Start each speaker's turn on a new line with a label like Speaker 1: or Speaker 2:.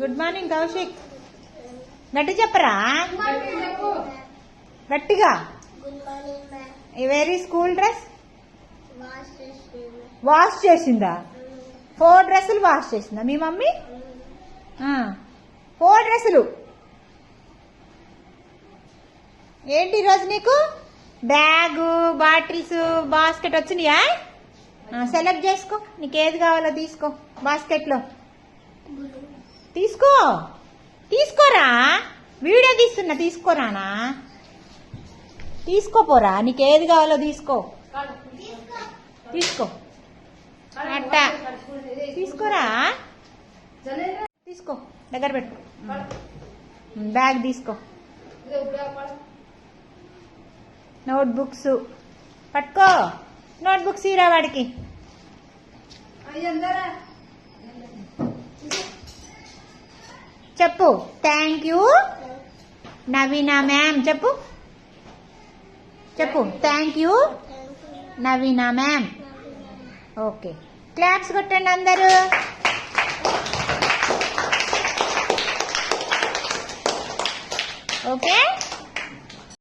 Speaker 1: Good morning Kaushik గట్టి చెప్పరా? గట్టిగా? వెరీ స్కూల్ డ్రెస్
Speaker 2: వాష్ చేసిందా?
Speaker 1: ఫోర్ డ్రెస్సులు వాష్ చేసిందా? మీ మమ్మీ? ఫోర్ డ్రెస్సులు ఏంటి ఈరోజు నీకు? బ్యాగు బాటిల్స్ బాస్కెట్ వచ్చినాయా? సెలెక్ట్ చేసుకో. నీకు ఏది కావాలో తీసుకో బాస్కెట్లో తీసుకో. తీసుకోరా? వీడియో తీస్తున్నా తీసుకోరానా? తీసుకోపోరా నీకు ఏది కావాలో తీసుకో. తీసుకో. అట్ట. తీసుకోరా? తీసుకో దగ్గర పెట్టు. బ్యాగ్ తీసుకో. నోట్బుక్స్. పట్టుకో. నోట్బుక్స్ ఇరా వాడికి. చెప్పు. థ్యాంక్ యూ నవీన మ్యామ్ చెప్పు. చెప్పు. Thank you Naveena ma'am okay claps కొట్టండి అందరూ. ఓకే